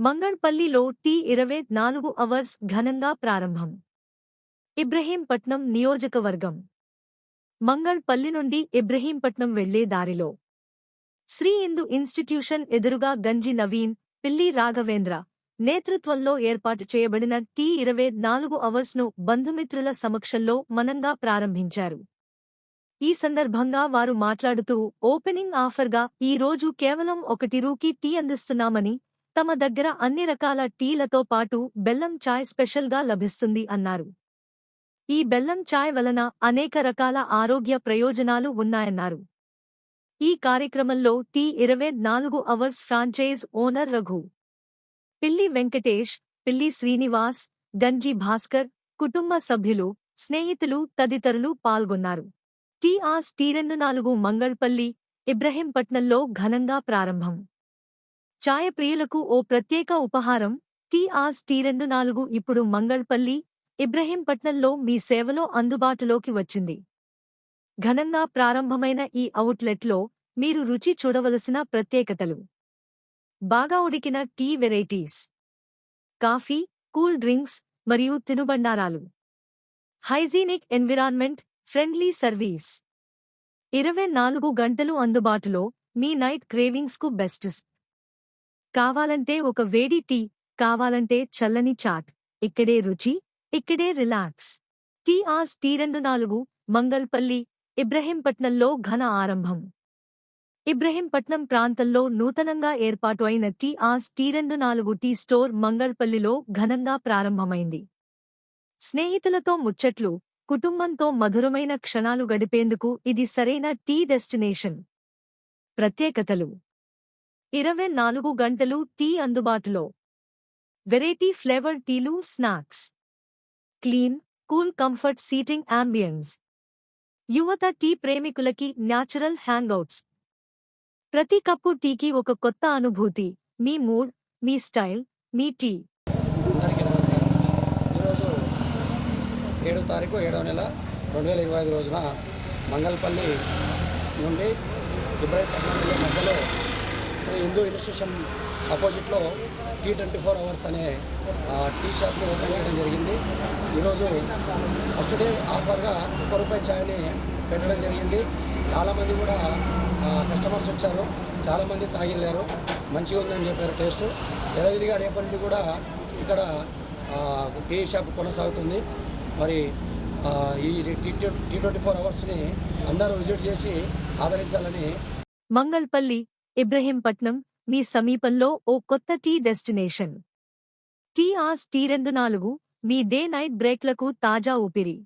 మంగళపల్లిలో tea ఇరవై నాలుగు hours ఘనంగా ప్రారంభం. ఇబ్రహీంపట్నం నియోజకవర్గం. మంగళపల్లి నుండి ఇబ్రహీంపట్నం వెళ్ళే దారిలో. శ్రీ ఇందు ఇన్స్టిట్యూషన్ ఎదురుగా గంజి నవీన్ పిల్లి రాఘవేంద్ర నేతృత్వంలో ఏర్పాటు చేయబడిన టీ ఇరవై నాలుగు అవర్స్ను బంధుమిత్రుల సమక్షంలో మనంగా ప్రారంభించారు. ఈ సందర్భంగా వారు మాట్లాడుతూ ఓపెనింగ్ ఆఫర్గా ఈ రోజు కేవలం ఒకటి రూకీ టీ అందిస్తున్నామని తమ దగ్గర అన్ని రకాల టీలతో పాటు బెల్లం చాయ్ స్పెషల్గా లభిస్తుంది అన్నారు. ఈ బెల్లం చాయ్ వలన అనేక రకాల ఆరోగ్య ప్రయోజనాలు ఉన్నాయన్నారు. ఈ కార్యక్రమంలో టీ ఇరవై నాలుగు అవర్స్ ఫ్రాంచైజ్ ఓనర్ రఘు పిల్లి వెంకటేష్ పిల్లి శ్రీనివాస్ గంజి భాస్కర్ కుటుంబ సభ్యులు స్నేహితులు తదితరులు పాల్గొన్నారు. టీఆర్స్ టీ రెండు నాలుగు మంగళపల్లి ఇబ్రహీంపట్నంలో ఘనంగా ప్రారంభం. ఛాయ ప్రియులకు ఓ ప్రత్యేక ఉపహారం. టీ. టీ రెండు నాలుగు ఇప్పుడు మంగళపల్లి ఇబ్రహీంపట్నంలో మీ సేవలో అందుబాటులోకి వచ్చింది. ఘనంగా ప్రారంభమైన ఈ అవుట్లెట్లో మీరు రుచి చూడవలసిన ప్రత్యేకతలు. బాగా ఉడికిన tea varieties. Coffee cool drinks మరియు తినుబండారాలు. Hygienic environment friendly service. ఇరవై నాలుగు గంటలు అందుబాటులో మీ నైట్ క్రేవింగ్స్కు బెస్ట్ కావాలంటే ఒక వేడి టీ కావాలంటే చల్లని చాట్ ఇక్కడే రుచి ఇక్కడే రిలాక్స్. టీఆర్స్ టీ రెండు నాలుగు మంగల్పల్లి ఇబ్రహీంపట్నంలో ఘన ఆరంభం. ఇబ్రహీంపట్నం ప్రాంతంలో నూతనంగా ఏర్పాటు అయిన టీఆర్స్ టీ రెండు నాలుగు టీ స్టోర్ మంగళపల్లిలో ఘనంగా ప్రారంభమైంది. స్నేహితులతో ముచ్చట్లు కుటుంబంతో మధురమైన క్షణాలు గడిపేందుకు ఇది సరైన టీ డెస్టినేషన్. ప్రత్యేకతలు. ఇరవై నాలుగు గంటలు టీ అందుబాటులో. వెరైటీ ఫ్లేవర్ టీలు snacks. Clean cool comfort seating ambience. యువత టీ ప్రేమికులకి న్యాచురల్ హ్యాంగౌట్స్. ప్రతి కప్పు టీకి ఒక కొత్త అనుభూతి. మీ మూడ్ మీ స్టైల్ మీ టీ. అందరికీ నమస్కారం. ఈరోజు ఏడో తారీఖు ఏడో నెల రెండు వేల ఇరవై ఐదు రోజున మంగళపల్లి నుండి ఇబ్రాహీంపట్నం మధ్యలో హిందూ ఇన్స్టిట్యూషన్ ఆపోజిట్లో టీ ట్వంటీ ఫోర్ అవర్స్ అనే టీ షాప్ని ఓపెన్ చేయడం జరిగింది. ఈరోజు ఫస్ట్ డే ఆఫర్గా ఒక్క రూపాయి ఛాయ్ని పెట్టడం జరిగింది. చాలామంది కూడా కస్టమర్స్ వచ్చారు. చాలామంది తాగిల్లారు మంచిగా ఉందని చెప్పారు టేస్ట్. యథావిధిగా రేపటి నుండి కూడా ఇక్కడ టీ షాప్ కొనసాగుతుంది. మరి ఈ టీ ట్వంటీ ఫోర్ అవర్స్ని అందరూ విజిట్ చేసి ఆదరించాలని మంగళపల్లి ఇబ్రహీంపట్నం మీ సమీపంలో ఓ కొత్త tea destination. Tea as tea రెండు నాలుగు మీ డే నైట్ బ్రేక్లకు తాజా ఊపిరి.